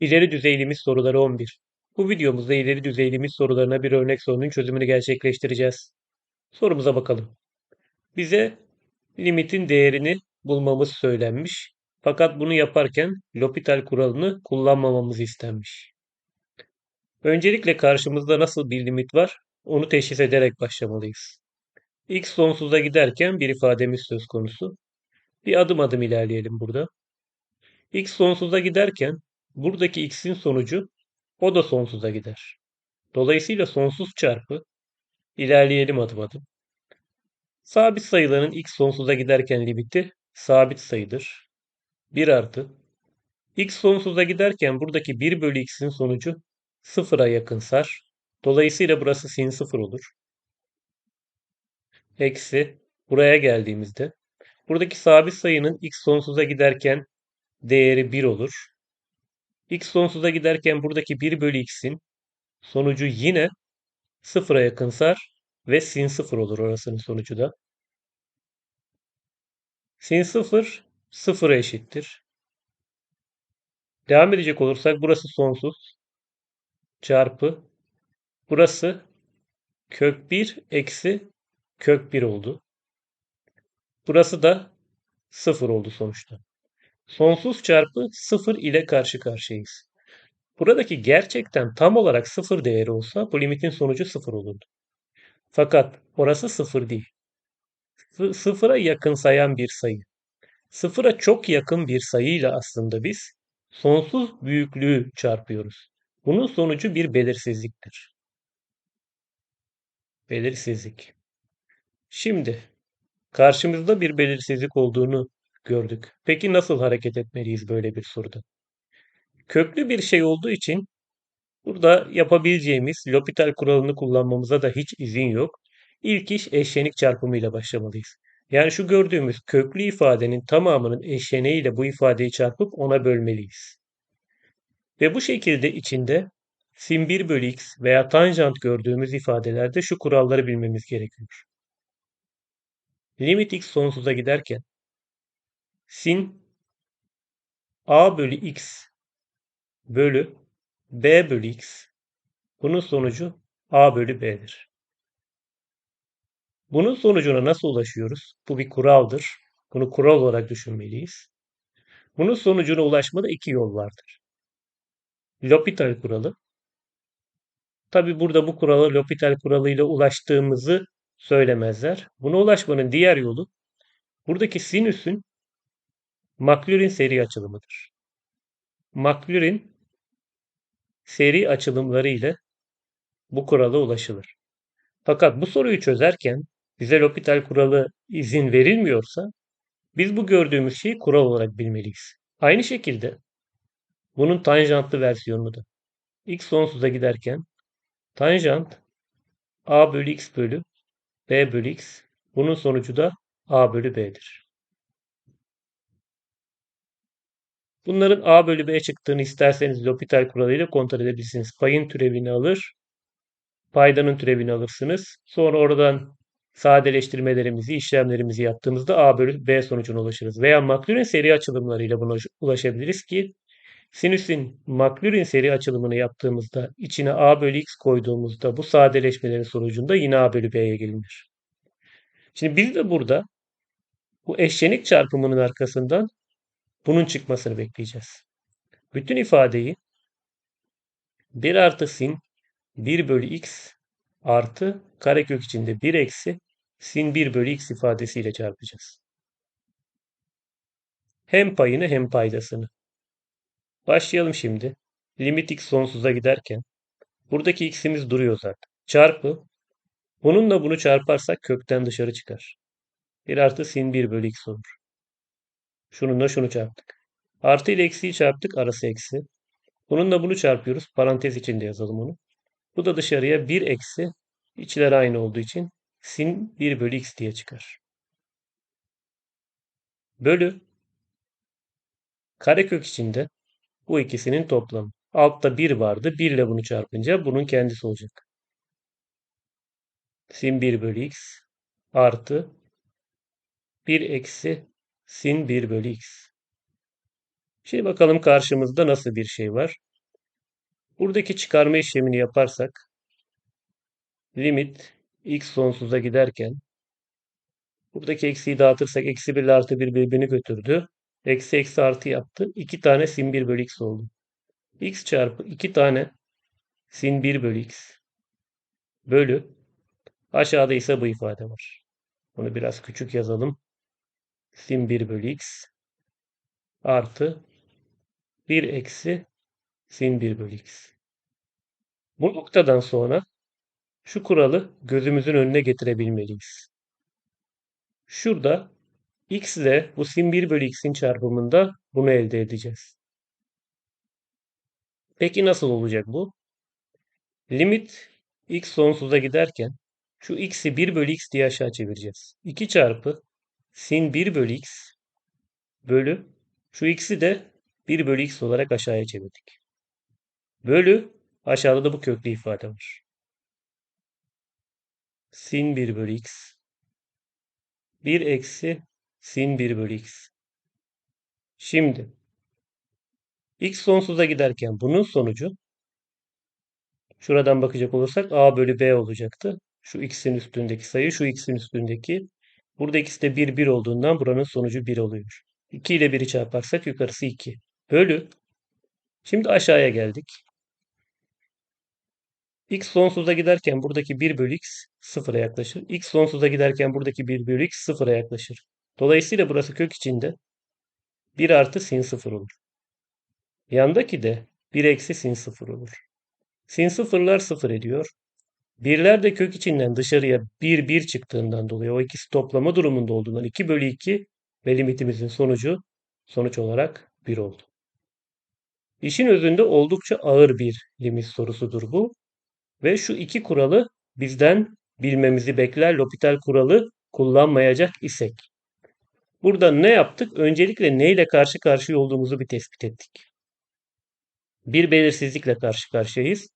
İleri düzey limit soruları 11. Bu videomuzda ileri düzey limit sorularına bir örnek sorunun çözümünü gerçekleştireceğiz. Sorumuza bakalım. Bize limitin değerini bulmamız söylenmiş. Fakat bunu yaparken L'Hopital kuralını kullanmamamız istenmiş. Öncelikle karşımızda nasıl bir limit var onu teşhis ederek başlamalıyız. X sonsuza giderken bir ifademiz söz konusu. Bir adım adım ilerleyelim burada. X sonsuza giderken buradaki x'in sonucu o da sonsuza gider. Dolayısıyla sonsuz çarpı ilerleyelim adım adım. Sabit sayıların x sonsuza giderken limiti sabit sayıdır. 1 artı x sonsuza giderken buradaki 1 bölü x'in sonucu sıfıra yakınsar. Dolayısıyla burası sin sıfır olur. Eksi buraya geldiğimizde buradaki sabit sayının x sonsuza giderken değeri 1 olur. X sonsuza giderken buradaki 1 bölü x'in sonucu yine sıfıra yakınsar ve sin sıfır olur orasının sonucu da. Sin sıfır sıfıra eşittir. Devam edecek olursak burası sonsuz çarpı burası kök 1 eksi kök 1 oldu. Burası da sıfır oldu sonuçta. Sonsuz çarpı sıfır ile karşı karşıyayız. Buradaki gerçekten tam olarak sıfır değeri olsa bu limitin sonucu sıfır olurdu. Fakat orası sıfır değil. Sıfıra yakın sayan bir sayı. Sıfıra çok yakın bir sayıyla aslında biz sonsuz büyüklüğü çarpıyoruz. Bunun sonucu bir belirsizliktir. Belirsizlik. Şimdi karşımızda bir belirsizlik olduğunu gördük. Peki nasıl hareket etmeliyiz böyle bir soruda? Köklü bir şey olduğu için burada yapabileceğimiz L'Hopital kuralını kullanmamıza da hiç izin yok. İlk iş eşlenik çarpımıyla başlamalıyız. Yani şu gördüğümüz köklü ifadenin tamamının eşleneğiyle bu ifadeyi çarpıp ona bölmeliyiz. Ve bu şekilde içinde sin 1 bölü x veya tanjant gördüğümüz ifadelerde şu kuralları bilmemiz gerekiyor. Limit x sonsuza giderken sin a bölü x bölü b bölü x bunun sonucu a bölü b'dir. Bunun sonucuna nasıl ulaşıyoruz? Bu bir kuraldır. Bunu kural olarak düşünmeliyiz. Bunun sonucuna ulaşmada iki yol vardır. L'Hopital kuralı. Tabi burada bu kurala L'Hopital kuralıyla ulaştığımızı söylemezler. Buna ulaşmanın diğer yolu buradaki sinüsün Maclaurin seri açılımıdır. Maclaurin seri açılımları ile bu kurala ulaşılır. Fakat bu soruyu çözerken bize L'Hopital kuralı izin verilmiyorsa biz bu gördüğümüz şeyi kural olarak bilmeliyiz. Aynı şekilde bunun tanjantlı versiyonu da. x sonsuza giderken tanjant a bölü x bölü b bölü x bunun sonucu da a bölü b'dir. Bunların a bölü b çıktığını isterseniz L'Hopital kuralıyla kontrol edebilirsiniz. Payın türevini alır, paydanın türevini alırsınız. Sonra oradan sadeleştirmelerimizi, işlemlerimizi yaptığımızda A bölü B sonucuna ulaşırız. Veya Maclaurin seri açılımlarıyla buna ulaşabiliriz ki sinüsün Maclaurin seri açılımını yaptığımızda içine A bölü X koyduğumuzda bu sadeleşmelerin sonucunda yine A bölü B'ye gelinir. Şimdi biz de burada bu eşlenik çarpımının arkasından bunun çıkmasını bekleyeceğiz. Bütün ifadeyi 1 artı sin 1 bölü x artı karekök içinde 1 eksi sin 1 bölü x ifadesiyle çarpacağız. Hem payını hem paydasını. Başlayalım şimdi. Limit x sonsuza giderken buradaki x'imiz duruyor zaten. Çarpı bununla bunu çarparsak kökten dışarı çıkar. 1 artı sin 1 bölü x olur. Şununla şunu çarptık. Artı ile eksiyi çarptık. Arası eksi. Bununla bunu çarpıyoruz. Parantez içinde yazalım onu. Bu da dışarıya 1 eksi içler aynı olduğu için sin 1 bölü x diye çıkar. Bölü karekök içinde bu ikisinin toplamı. Altta 1 vardı. 1 ile bunu çarpınca bunun kendisi olacak. Sin 1 bölü x artı 1 eksi sin 1 bölü x. Şimdi bakalım karşımızda nasıl bir şey var. Buradaki çıkarma işlemini yaparsak limit x sonsuza giderken buradaki eksiyi dağıtırsak eksi 1 ile artı 1 birbirini götürdü. Eksi eksi artı yaptı. 2 tane sin 1 bölü x oldu. x çarpı 2 tane sin 1 bölü x bölü aşağıda ise bu ifade var. Bunu biraz küçük yazalım. Sin 1 bölü x artı 1 eksi sin 1 bölü x. Bu noktadan sonra şu kuralı gözümüzün önüne getirebilmeliyiz. Şurada x ile bu sin 1 bölü x'in çarpımında bunu elde edeceğiz. Peki nasıl olacak bu? Limit x sonsuza giderken şu x'i 1 bölü x diye aşağı çevireceğiz. 2 çarpı sin 1 bölü x bölü şu x'i de 1 bölü x olarak aşağıya çevirdik. Bölü aşağıda da bu köklü ifade var. Sin 1 bölü x 1 eksi sin 1 bölü x. Şimdi x sonsuza giderken bunun sonucu şuradan bakacak olursak a bölü b olacaktı. Şu x'in üstündeki sayı şu x'in üstündeki. Burada ikisi de 1 1 olduğundan buranın sonucu 1 oluyor. 2 ile 1'i çarparsak yukarısı 2. Bölü. Şimdi aşağıya geldik. x sonsuza giderken buradaki 1 bölü x sıfıra yaklaşır. x sonsuza giderken buradaki 1 bölü x sıfıra yaklaşır. Dolayısıyla burası kök içinde 1 artı sin 0 olur. Yandaki de 1 eksi sin 0 olur. Sin sıfırlar 0 ediyor. Birler de kök içinden dışarıya 1 1 çıktığından dolayı o ikisi toplama durumunda olduğundan 2 bölü 2 ve limitimizin sonucu sonuç olarak 1 oldu. İşin özünde oldukça ağır bir limit sorusudur bu. Ve şu iki kuralı bizden bilmemizi bekler L'Hopital kuralı kullanmayacak isek. Burada ne yaptık? Öncelikle neyle karşı karşıya olduğumuzu bir tespit ettik. Bir belirsizlikle karşı karşıyayız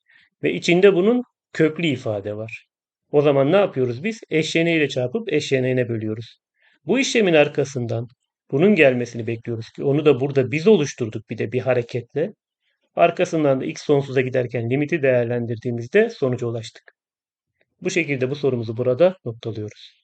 ve içinde bunun köklü ifade var. O zaman ne yapıyoruz biz? Eşleneğiyle çarpıp eşleneğine bölüyoruz. Bu işlemin arkasından bunun gelmesini bekliyoruz ki onu da burada biz oluşturduk bir de bir hareketle. Arkasından da x sonsuza giderken limiti değerlendirdiğimizde sonuca ulaştık. Bu şekilde bu sorumuzu burada noktalıyoruz.